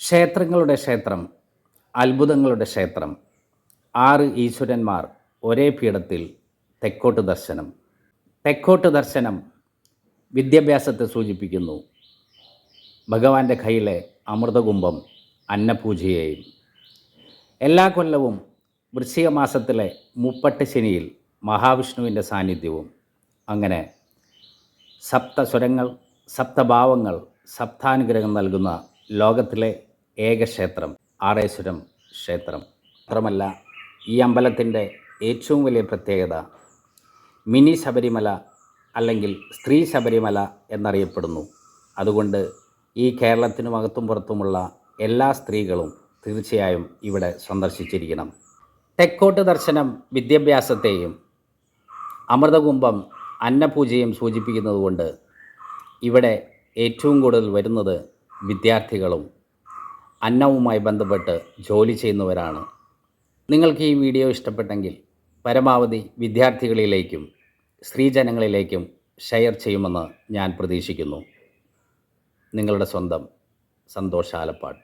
ക്ഷേത്രങ്ങളുടെ ക്ഷേത്രം അത്ഭുതങ്ങളുടെ ക്ഷേത്രം ആറ് ഈശ്വരന്മാർ ഒരേ പീഠത്തിൽ തെക്കോട്ട് ദർശനം. തെക്കോട്ട് ദർശനം വിദ്യാഭ്യാസത്തെ സൂചിപ്പിക്കുന്നു. ഭഗവാന്റെ കയ്യിലെ അമൃതകുംഭം അന്നപൂജയെയും. എല്ലാ കൊല്ലവും വൃശ്ചിക മാസത്തിലെ മുപ്പട്ട് ശനിയിൽ മഹാവിഷ്ണുവിന്റെ സാന്നിധ്യവും. അങ്ങനെ സപ്തസ്വരങ്ങൾ സപ്തഭാവങ്ങൾ സപ്താനുഗ്രഹം നൽകുന്ന ലോകത്തിലെ ഏക ക്ഷേത്രം ആറേശ്വരം ക്ഷേത്രം. മാത്രമല്ല ഈ അമ്പലത്തിന്റെ ഏറ്റവും വലിയ പ്രത്യേകത മിനി ശബരിമല അല്ലെങ്കിൽ സ്ത്രീ ശബരിമല എന്നറിയപ്പെടുന്നു. അതുകൊണ്ട് ഈ കേരളത്തിനുമകത്തും പുറത്തുമുള്ള എല്ലാ സ്ത്രീകളും തീർച്ചയായും ഇവിടെ സന്ദർശിച്ചിരിക്കണം. തെക്കോട്ട് ദർശനം വിദ്യാഭ്യാസത്തെയും അമൃതകുംഭം അന്നപൂജയും സൂചിപ്പിക്കുന്നതുകൊണ്ട് ഇവിടെ ഏറ്റവും കൂടുതൽ വരുന്നത് വിദ്യാർത്ഥികളും അന്നവുമായി ബന്ധപ്പെട്ട് ജോലി ചെയ്യുന്നവരാണ്. നിങ്ങൾക്ക് ഈ വീഡിയോ ഇഷ്ടപ്പെട്ടെങ്കിൽ പരമാവധി വിദ്യാർത്ഥികളിലേക്കും സ്ത്രീജനങ്ങളിലേക്കും ഷെയർ ചെയ്യുമെന്ന് ഞാൻ പ്രതീക്ഷിക്കുന്നു. നിങ്ങളുടെ സ്വന്തം സന്തോഷ് ആലപ്പാട്